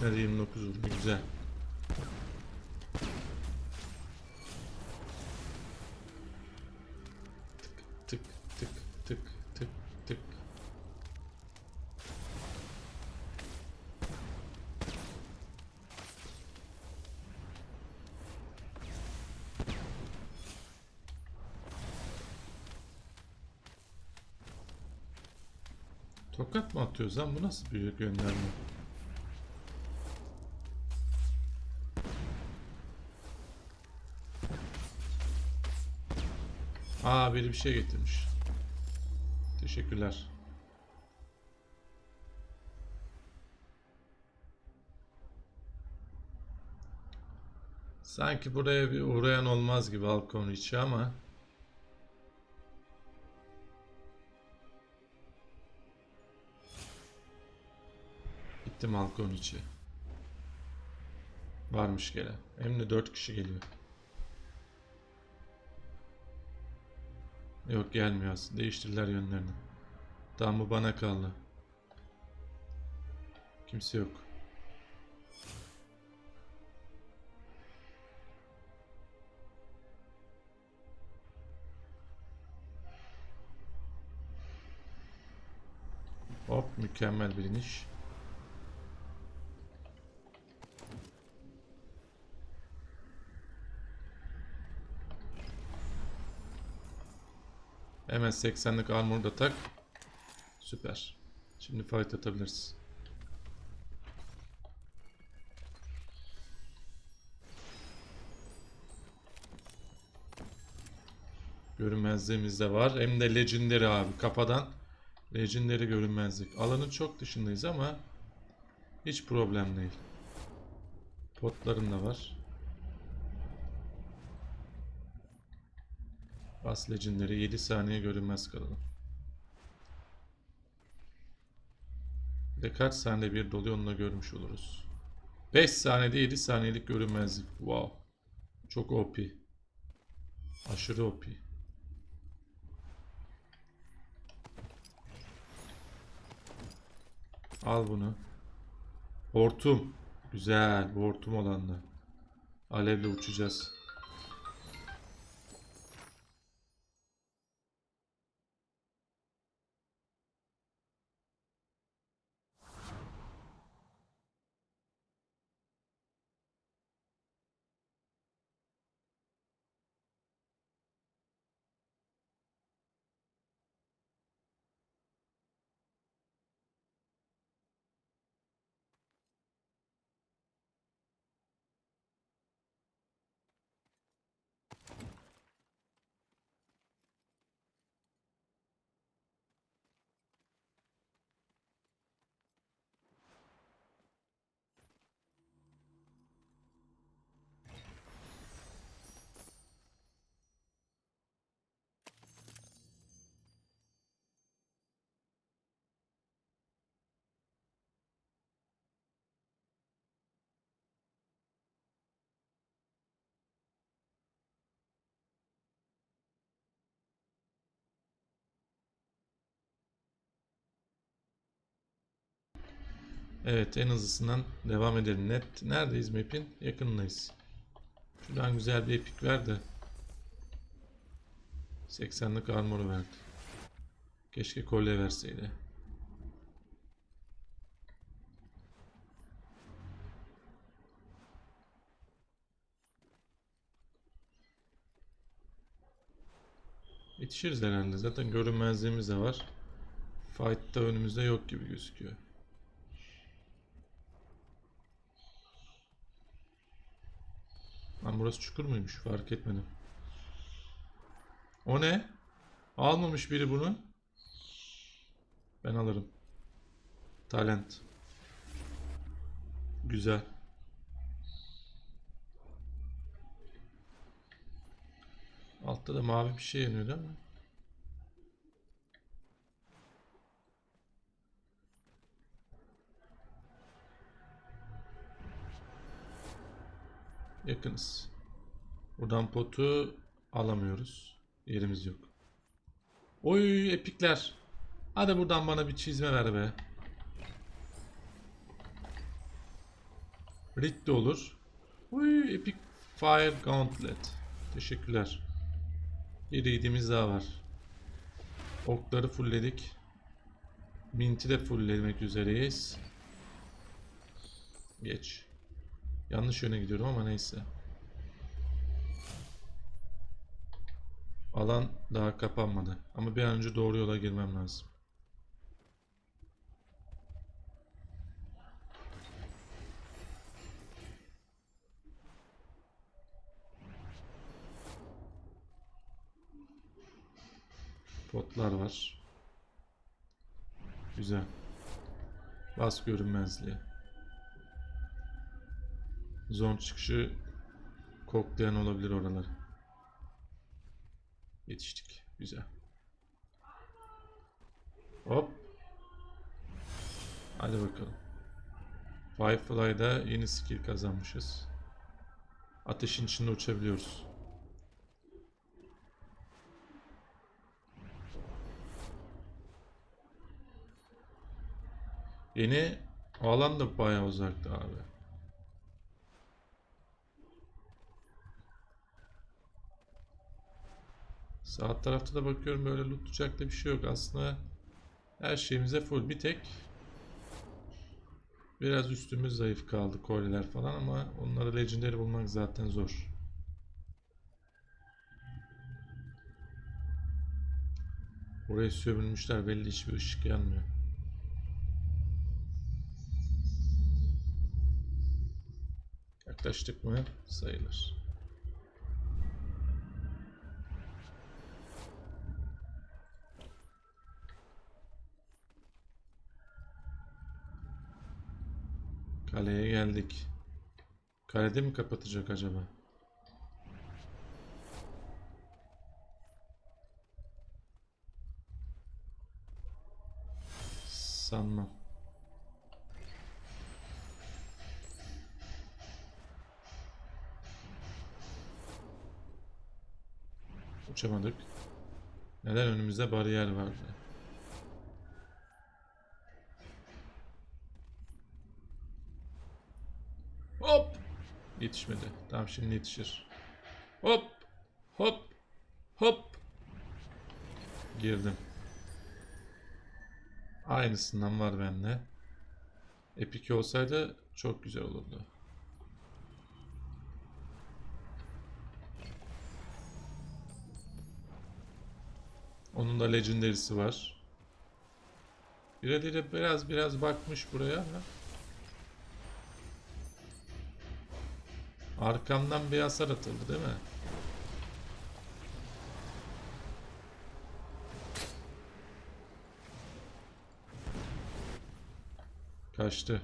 De 29 vurdu. Güzel. Tık tık tık tık tık. Tokat mı atıyoruz lan? Bu nasıl bir gönderme? Aa biri bir şey getirmiş. Teşekkürler. Sanki buraya bir uğrayan olmaz gibi Halkon içi ama Gittim Halkon içi. Varmış gelen. Hem de 4 kişi geliyor. Yok gelmiyor aslında. Değiştirdiler yönlerini. Tamam bu bana kaldı. Kimse yok. Hop mükemmel bir iniş. Hemen 80'lik armor da tak. Süper. Şimdi fight atabiliriz. Görünmezliğimiz de var. Hem de legendary abi. Kafadan legendary görünmezlik. Alanın çok dışındayız ama hiç problem değil. Potların da var. Bas legendary 7 saniye görünmez kalalım. De kaç saniye bir doluyor onu görmüş oluruz. 5 saniyede 7 saniyelik görünmezlik. Wow. Çok OP. Aşırı OP. Al bunu. Hortum. Güzel. Bu hortum olanla. Alevle uçacağız. Evet en hızlısından devam edelim. Net neredeyiz map'in? Yakınındayız. Şuradan güzel bir epik ver de. 80'lik armoru verdi. Keşke kolye verseydi. Yetişiriz herhalde. Zaten görünmezliğimiz de var. Fight'ta önümüzde yok gibi gözüküyor. Lan burası çukur muymuş? Fark etmedim. O ne? Almamış biri bunu. Ben alırım. Talent. Güzel. Altta da mavi bir şey yanıyor değil mi? Yakınız. Buradan potu alamıyoruz. Yerimiz yok. Oy epikler. Hadi buradan bana bir çizme ver be. Rit de olur. Uy, Epic Fire Gauntlet. Teşekkürler. Bir read'imiz daha var. Okları fullledik. Mint'i de fulllemek üzereyiz. Geç. Yanlış yöne gidiyorum ama neyse. Alan daha kapanmadı. Ama bir an önce doğru yola girmem lazım. Potlar var. Güzel. Bas görünmezliği. Zon çıkışı koklayan olabilir oraları. Yetiştik. Güzel. Hop. Hadi bakalım. Firefly'da yeni skill kazanmışız. Ateşin içinde uçabiliyoruz. Yeni alan da bayağı uzakta abi. Sağ tarafta da bakıyorum böyle lootlayacak da bir şey yok. Aslında her şeyimize full. Bir tek biraz üstümüz zayıf kaldı kolyeler falan ama onları legendary bulmak zaten zor. Oraya sömürmüşler belli hiçbir ışık yanmıyor. Yaklaştık mı? Sayılır. Kaleye geldik. Kalede mi kapatacak acaba? Sanmam. Uçamadık. Neden önümüzde bariyer vardı? Hop! Yetişmedi. Tamam şimdi yetişir. Hop! Hop! Hop! Girdim. Aynısından var bende. Epic olsaydı çok güzel olurdu. Onun da legendary'si var. Birileri biraz biraz bakmış buraya ama Arkamdan bir hasar atıldı değil mi? Kaçtı.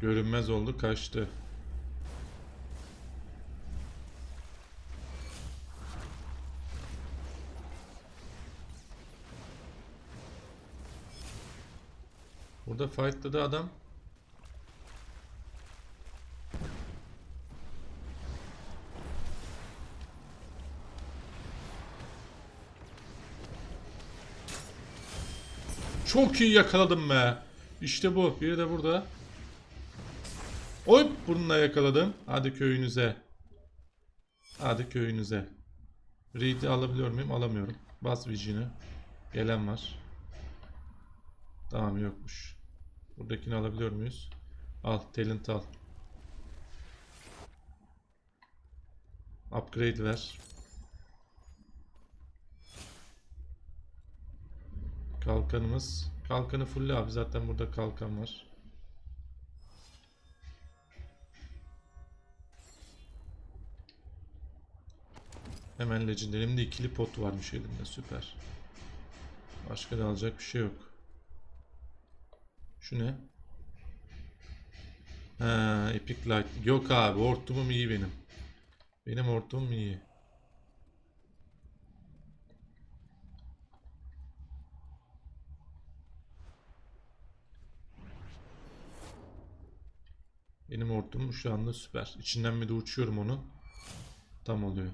Görünmez oldu kaçtı. Burada fightladı adam. Çok iyi yakaladım be. İşte bu. Biri de burada. Oy bununla yakaladım. Hadi köyünüze. Hadi köyünüze. Reed'i alabiliyor muyum? Alamıyorum. Bas Vision'ı. Gelen var. Tamam yokmuş. Buradakini alabiliyor muyuz? Al. Talent al. Upgrade ver. Kalkanımız. Kalkanı full abi zaten burada kalkan var. Hemen Legend. Elimde ikili pot varmış elimde süper. Başka da alacak bir şey yok. Şu ne? Ha, Epic Light. Yok abi hortumum iyi benim. Benim hortumum iyi. Benim hortumum şu anda süper. İçinden bir de uçuyorum onu. Tam oluyor.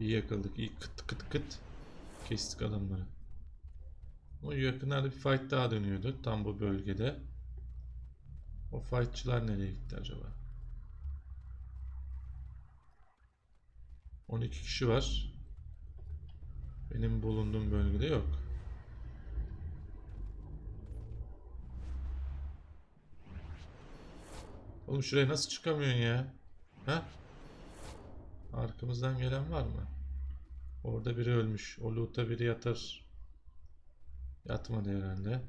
İyi yakaladık. İyi kıt kıt kıt. Kestik adamları. O yakınlarda bir fight daha dönüyordu. Tam bu bölgede. O fightçılar nereye gitti acaba? 12 kişi var. Benim bulunduğum bölgede yok. Oğlum şuraya nasıl çıkamıyorsun ya? Ha? Arkamızdan gelen var mı? Orada biri ölmüş. O loot'a biri yatar. Yatmadı herhalde.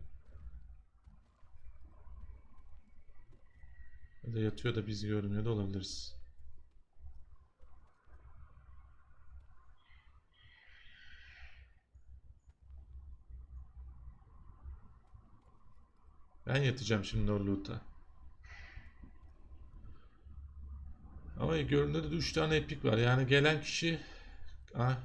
Ya da yatıyor da biz görmüyor da olabiliriz. Ben yatacağım şimdi o loot'a. Ama görünürde de 3 tane epik var. Yani gelen kişi... Ah.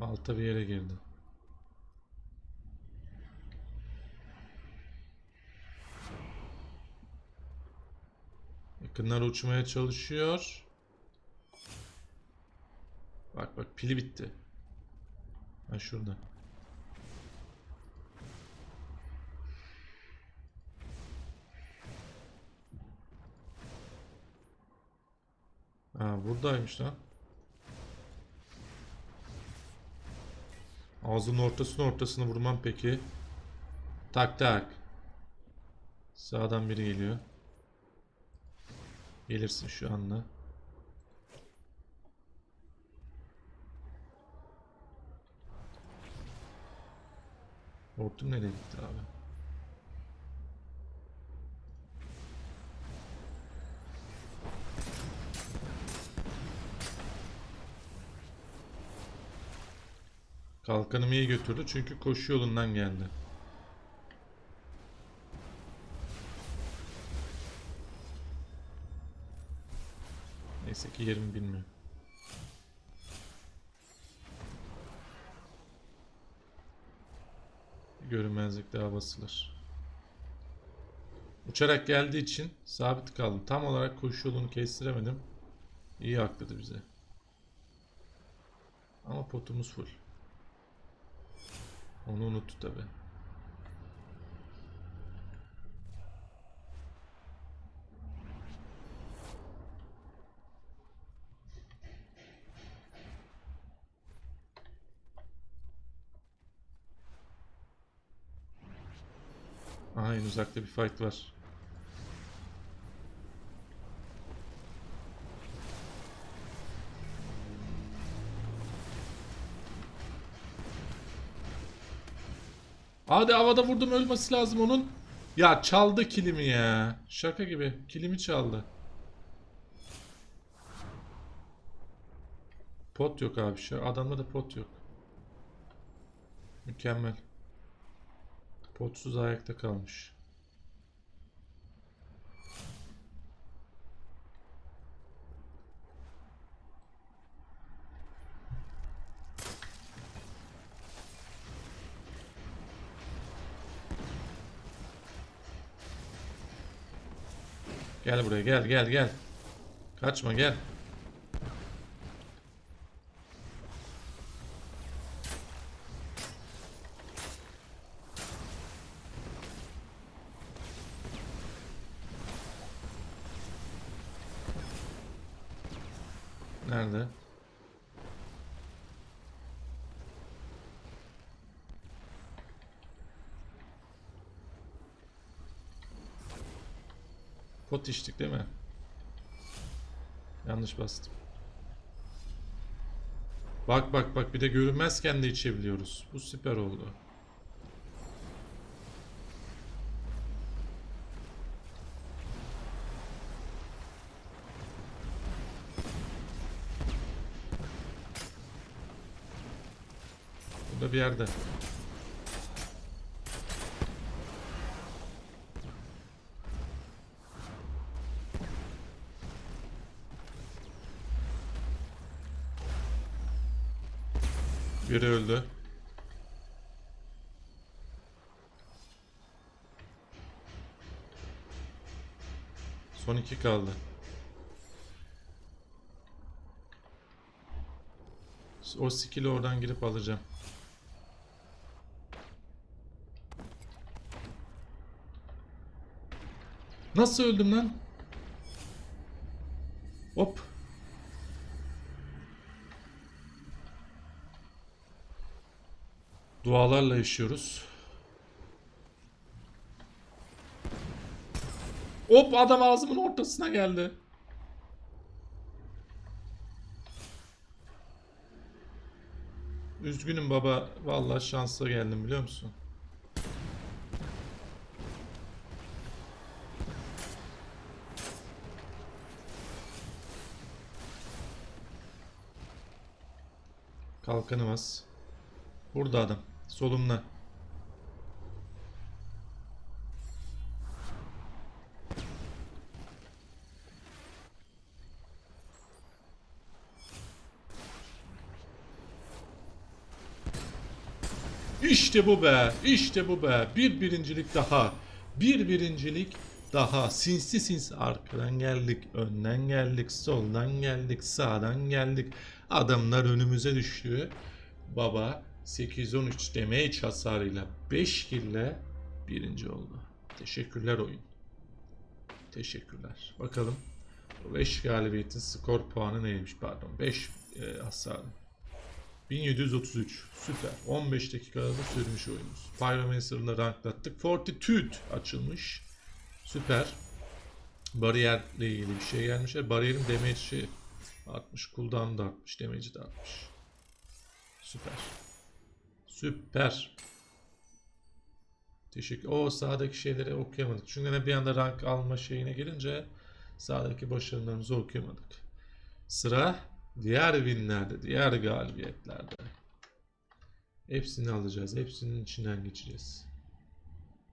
Alta bir yere girdi. Yakınlar uçmaya çalışıyor. Bak bak pili bitti. Ha şurada. Ha buradaymış lan. Ağzının ortasını ortasını vurmam peki. Tak tak. Sağdan biri geliyor. Gelirsin şu anda. Hortum nereye gitti abi? Kalkanımı iyi götürdü çünkü koşu yolundan geldi. Neyse ki yerimi bilmiyor. Görünmezlik daha basılır. Uçarak geldiği için sabit kaldım. Tam olarak koşu yolunu kestiremedim. İyi akladı bize. Ama potumuz full. Onu unuttu tabi. Aha en uzakta bir fight var. Hadi havada vurdum ölmesi lazım onun. Ya çaldı kilimi ya. Şaka gibi. Kilimi çaldı. Pot yok abi. Şu adamda da pot yok. Mükemmel. Potsuz ayakta kalmış. Gel buraya gel gel gel. Kaçma gel. Nerede? Pot içtik değil mi? Yanlış bastım. Bak bak bak bir de görünmezken de içebiliyoruz. Bu süper oldu. Burada bir yerde. Biri öldü. Son iki kaldı. O skill'i oradan girip alacağım. Nasıl öldüm lan? Hop. Dualarla yaşıyoruz. Hop adam ağzımın ortasına geldi. Üzgünüm baba. Vallahi şanslı geldim biliyor musun? Kalkanımız. Burada adam. Solumda. İşte bu be. İşte bu be. Bir birincilik daha. Bir birincilik daha. Sinsi sinsi arkadan geldik. Önden geldik. Soldan geldik. Sağdan geldik. Adamlar önümüze düştü. Baba 813 damage hasarıyla 5 kille birinci oldu. Teşekkürler oyun. Teşekkürler. Bakalım 5 galibiyetin skor puanı neymiş pardon 5 e, hasarı. 1733 süper 15 dakikada da sürmüş oyunumuz. Pyromancer'ını ranklattık. Fortitude açılmış. Süper. Bariyerle ilgili bir şey gelmiş. E, Bariyerin damage'i artmış. Cooldown da artmış. Damage'i de artmış. Süper. Süper. Teşekkür. O sağdaki şeyleri okuyamadık. Çünkü ne bir anda rank alma şeyine gelince sağdaki başarılarımızı okuyamadık. Sıra diğer winlerde, diğer galibiyetlerde. Hepsini alacağız. Hepsinin içinden geçeceğiz.